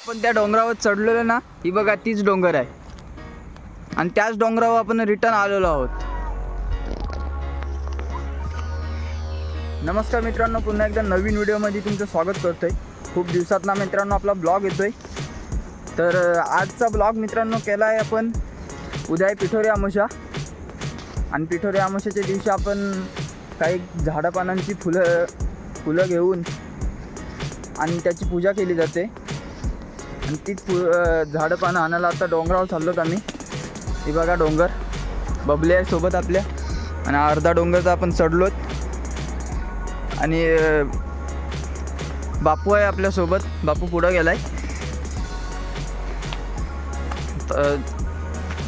आपण त्या डोंगरावर चढलेलो ना ही बघा तीच डोंगर आहे. आणि त्याच डोंगरावर आपण रिटर्न आलेलो आहोत. नमस्कार मित्रांनो पुन्हा एकदा नवीन व्हिडिओमध्ये तुमचं स्वागत करतोय. खूप दिवसात ना मित्रांनो आपला ब्लॉग येतोय. तर आजचा ब्लॉग मित्रांनो केला आहे आपण उद्या आहे पिठोरी आमोशा. आणि पिठोरी आमोशाच्या दिवशी आपण काही झाडापानांची फुलं फुलं घेऊन आणि त्याची पूजा केली जाते. तीच पु झाडं पानं आणायला आता डोंगरावर चाललोत आम्ही. ही बघा डोंगर. बबले आहे सोबत आपल्या. आणि अर्धा डोंगर तर आपण चढलोत. आणि बापू आहे आपल्यासोबत बापू पुढं गेलाय. त-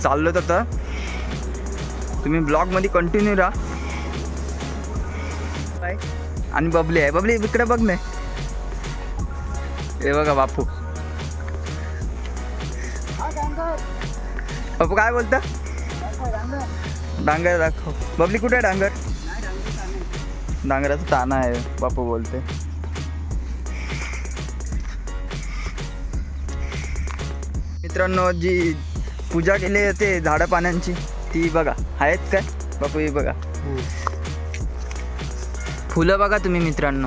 चाललोत आता. तुम्ही ब्लॉगमध्ये कंटिन्यू राहा. आणि बबली आहे. बबली इकडे बघ नाही हे बघा बापू. बापू काय बोलता? डांगर दाखव. बबली कुठे आहे डांगर? डांगराचा ताना आहे बापू बोलते मित्रांनो जी पूजा केली जाते झाडं पानांची ती बघा. आहेत काय? बापू ही बघा. फुलं बघा तुम्ही मित्रांनो.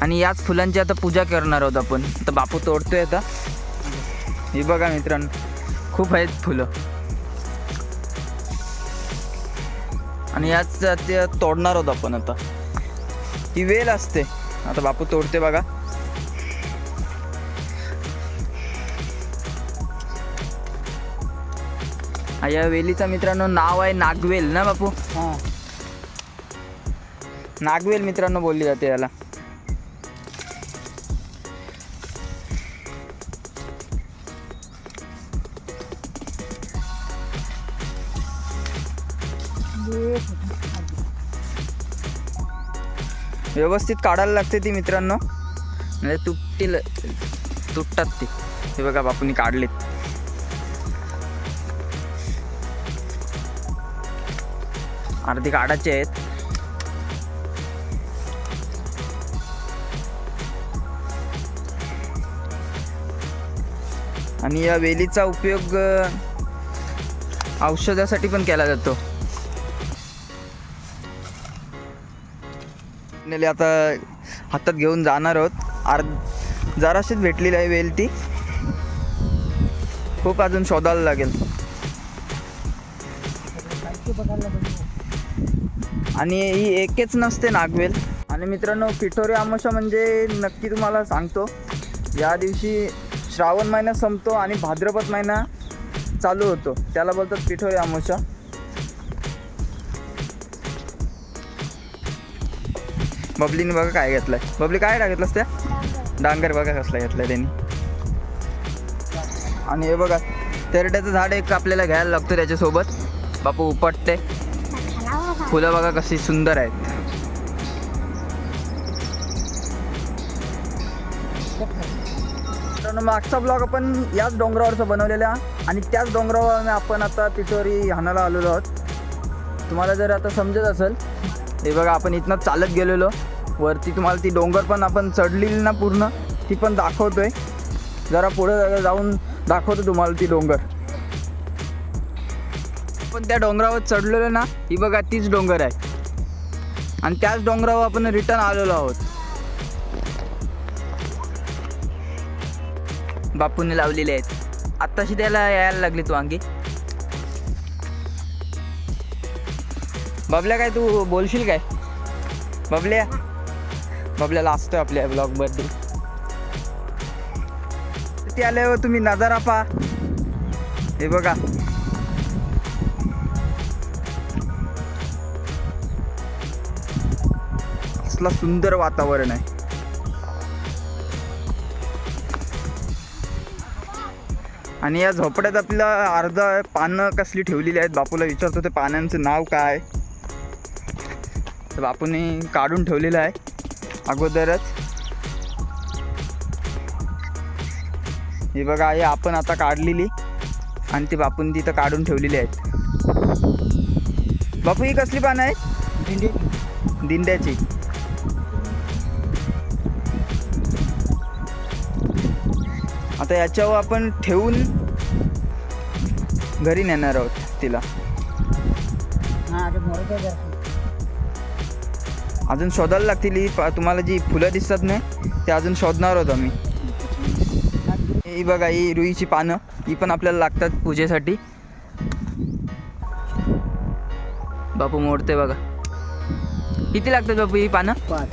आणि याच फुलांची आता पूजा करणार आहोत आपण. आता बापू तोडतोय आता. ही बघा मित्रांनो. खूप आहेत फुलं. आणि याच ते तोडणार आहोत आपण आता. ही वेल असते. आता बापू तोडते बघा. या वेलीचा मित्रांनो नाव आहे नागवेल ना बापू? नागवेल मित्रांनो बोलली जाते याला. व्यवस्थित काढायला लागते ती मित्रांनो. म्हणजे तुटतील तुटतात ती. हे बघा बापूनी काढलीत. अर्धी काढायचे आहेत. आणि या वेलीचा उपयोग औषधासाठी पण केला जातो. नेले आता हातात घेऊन जाणार आहोत. अर्ध जराशीच भेटलेली आहे वेल ती खूप अजून शोधायला लागेल. आणि ही एकच नसते नागवेल. आणि मित्रांनो पिठोरी आमोशा म्हणजे नक्की तुम्हाला सांगतो. या दिवशी श्रावण महिना संपतो आणि भाद्रपद महिना चालू होतो. त्याला बोलतात पिठोरी आमोशा. बबलीने बघा काय घेतलंय. बबली काय घेतलंस त्या? डांगर बघा कसला घेतलाय त्यांनी. आणि हे बघा तेरट्याचं झाड एक आपल्याला घ्यायला लागतं त्याच्यासोबत. बापू उपटते फुलं बघा कशी सुंदर आहेत. मागचा ब्लॉग आपण याच डोंगरावरचा बनवलेला आणि त्याच डोंगरावर आपण आता पिठोरी हाणाला आलेलो आहोत. तुम्हाला जर आता समजत असेल हे बघा आपण इथनं चालत गेलेलो. वरती तुम्हाला ती डोंगर पण आपण चढलेली ना पूर्ण ती पण दाखवतोय. जरा पुढे जाऊन दाखवतो तुम्हाला ती डोंगर. आपण त्या डोंगरावर चढलेलो ना ही बघा तीच डोंगर आहे. आणि त्याच डोंगरावर आपण रिटर्न आलेलो आहोत. बापूने लावलेले आहेत. आत्ताशी त्याला यायला लागली तू अंगी बबल्या काय तू बोलशील काय? बबल्या? बबल्याला असतो आपल्या ब्लॉग ते आल्यावर तुम्ही? नजारा पहा. हे बघा. असला सुंदर वातावरण आहे. आणि या झोपड्यात आपल्या अर्धा पानं कसली ठेवलेली आहेत बापूला विचारतो ते पानांचं नाव काय तर बापूने काढून ठेवलेलं आहे. अगोदरच. हे बघा हे आपण आता काढलेली आणि ती बापून तिथं काढून ठेवलेली आहेत. बापू ही कसली पानं आहेत? दिंड्याची. आता याच्यावर आपण ठेवून घरी नेणार आहोत तिला. हा अजून शोधायला लागतील ही पा- तुम्हाला जी फुलं दिसतात नाही ते अजून शोधणार आहोत आम्ही. ही बघा ही रुईची पानं ही पण आपल्याला लागतात पूजेसाठी. बापू मोडते बघा. किती लागतात बापू ही पानं? पाच.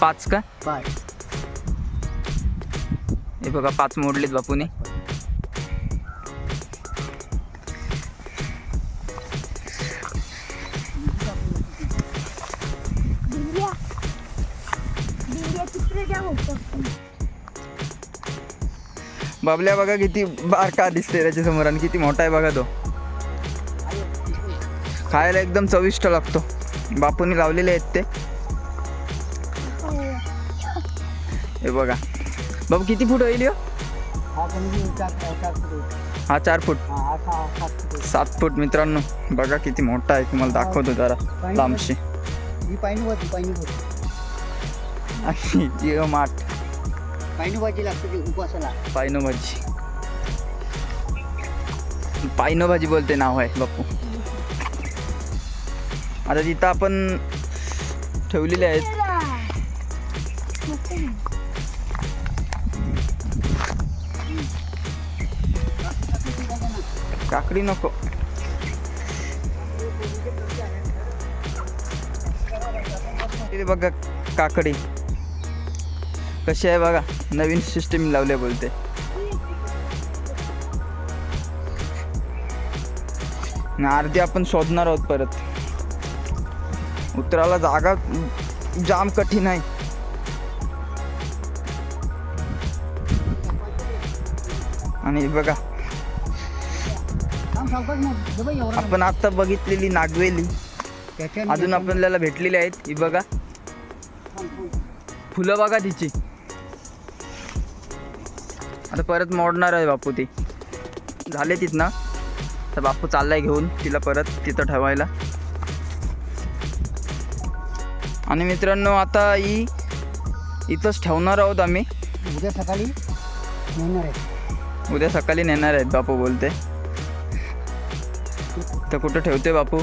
पाच का? पाच. हे बघा पाच मोडलेत बापूने. बाबल्या बघा किती बारका दिसते त्याच्यासमोर आणि किती मोठा आहे बघा तो. खायला एकदम चविष्ट लागतो. बापूने लावलेले आहेत ते. हे बघा. बाबू किती फूट होईल? हा चार फुट. हा चार सात फुट मित्रांनो. बघा किती मोठा आहे. तुम्हाला दाखवतो जरा. लांबशी. माठ. पायनू भाजी लागते ती उपवासाला. पायनो भाजी पायनो भाजी बोलते नाव आहे बापू. आता तिथं आपण ठेवलेले आहेत. काकडी नको. बघा काकडी. कशी आहे बघा नवीन सिस्टीम लावले बोलते. अर्धी आपण शोधणार आहोत परत. उतरायला जागा जाम कठीण आहे. आणि बघा आपण आता बघितलेली नागवेली. अजून आपल्याला भेटलेली आहेत. ही बघा. फुलं बघा तिची. आता परत मोडणार आहे बापू ती. झाले तिथनं. तर बापू चाललाय घेऊन तिला परत तिथं ठेवायला. आणि मित्रांनो आता ही इथंच ठेवणार आहोत आम्ही. उद्या सकाळी नेणार आहे. उद्या सकाळी नेणार आहेत बापू बोलते. तर कुठं ठेवते बापू?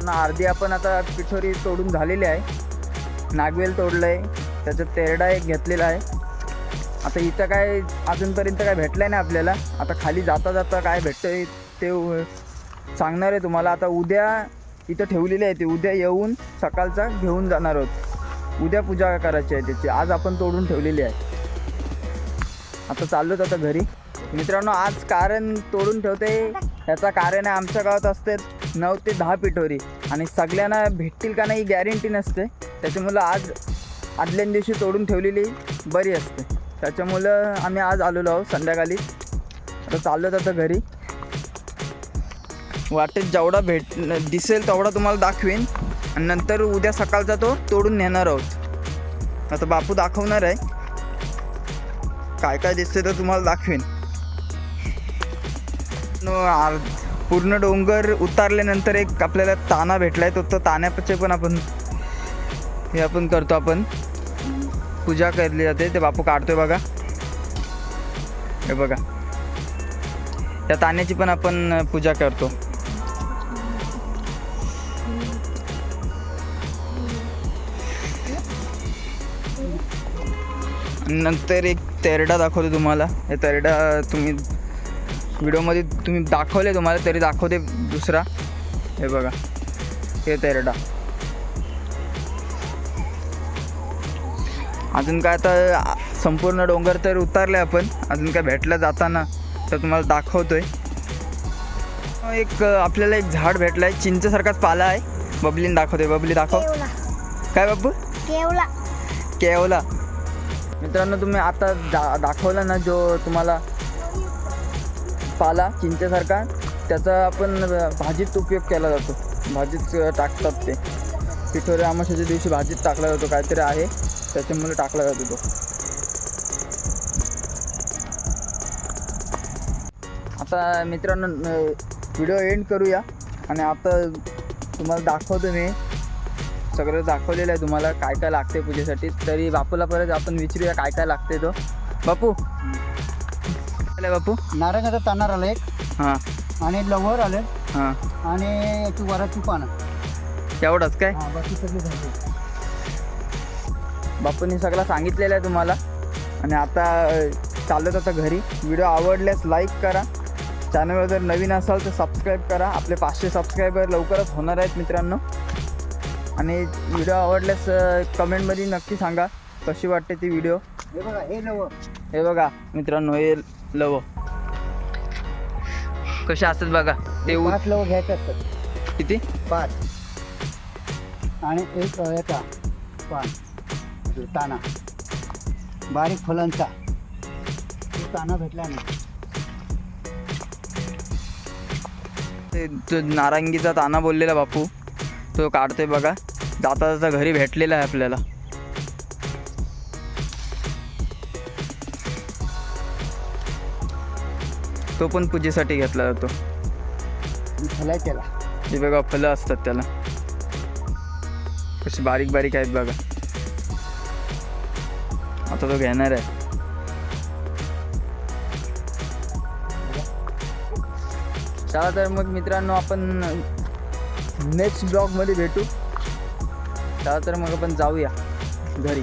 पण अर्धी आपण आता पिठोरी तोडून झालेली आहे. नागवेल तोडलंय त्याच्यात तेरडा एक घेतलेला आहे. आता इथं काय अजूनपर्यंत काय भेटलंय नाही आपल्याला. आता खाली जाता जाता काय भेटतंय ते सांगणार आहे तुम्हाला. आता उद्या इथं ठेवलेली आहे ते. उद्या येऊन सकाळचा घेऊन जाणार आहोत. उद्या पूजा करायची आहे त्याची. आज आपण तोडून ठेवलेली आहे. आता चाललोच आता घरी. मित्रांनो आज कारण तोडून ठेवते. ह्याचं कारण आहे आमच्या गावात असते नऊ ते दहा पिठोरी. आणि सगळ्यांना भेटतील का नाही गॅरंटी नसते. त्याच्यामुळं आज आदल्या दिवशी तोडून ठेवलेली बरी असते. त्याच्यामुळं आम्ही आज आलेलो आहोत संध्याकाळी. आता चाललो आता घरी. वाटेत जेवढा भेट दिसेल तेवढा तुम्हाला दाखवेन. आणि नंतर उद्या सकाळचा तो तोडून नेणार आहोत. आता बापू दाखवणार आहे. काय काय दिसते तर तुम्हाला दाखवेन. पूर्ण डोंगर उतारल्यानंतर एक आपल्याला ताना भेटलाय. तो तो ताण्याचे पण आपण हे आपण करतो आपण. पूजा केली जाते. ते बापू काढतोय बघा. हे बघा. त्या ताण्याची पण आपण पूजा करतो. नंतर एक तेरडा दाखवतो तुम्हाला. हे तेरडा तुम्ही व्हिडिओमध्ये तुम्ही दाखवले तुम्हाला तरी दाखवते दुसरा. हे बघा हे तेरडा. अजून काय आता संपूर्ण डोंगर तर उतारले आपण. अजून काय भेटलं जाताना तर तुम्हाला दाखवतोय. एक आपल्याला एक झाड भेटलं आहे चिंचेसारखाच पाला आहे. बबलीने दाखवतोय बबली दाखव. काय बाबू? केवला. केवला. मित्रांनो तुम्ही आता दा दाखवला ना जो तुम्हाला पाला चिंचेसारखा त्याचा आपण भाजीत उपयोग केला जातो. भाजीत टाकतात ते. पिठोरी आमाशाच्या दिवशी भाजीत टाकला जातो काहीतरी आहे त्याच्यामुळे टाकला जातो तो. आता मित्रांनो व्हिडिओ एंड करूया. आणि आता तुम्हाला दाखवतो मी. सगळं दाखवलेलं आहे तुम्हाला काय काय लागते पूजेसाठी. तरी बापूला परत आपण विचारूया काय काय लागते तो. बापू आले बापू? नारंगाचा तानार आलं. एक हां. आणि लवंगर आलं. हां. आणि याची वराची पानं. एवढंच काय? हा बाकी सगळे झाले. बापूंनी सगळं सांगितलेलं आहे तुम्हाला. आणि आता अ, चालत आता घरी. व्हिडिओ आवडल्यास लाईक करा. चॅनलवर जर नवीन असाल तर सबस्क्राईब करा. आपले पाचशे सबस्क्रायबर लवकरच होणार आहेत मित्रांनो. आणि व्हिडिओ आवडल्यास अ, कमेंटमध्ये नक्की सांगा कशी वाटते ती व्हिडिओ हे बघा हे हे बघा मित्रांनो हे लव. कसे असतात बघा. ते उ- पाच लव घ्यायचे असतात. किती? पाच. आणि एक याचा पान आपलं ताना. बारीक फुलांचा. तो ताना भेटला नाही. ते जो नारंगीचा ताना बोललेला बापू. तो काढतोय बघा. जाता जाता घरी भेटलेला आहे आपल्याला. तो पण पूजेसाठी घेतला जातो. त्याला हे बघा फुलं असतात त्याला. कशी बारीक बारीक आहेत बघा. आता तो घेणार आहे. चला तर मग मित्रांनो आपण नेक्स्ट ब्लॉगमध्ये भेटू. चला तर मग आपण जाऊया घरी.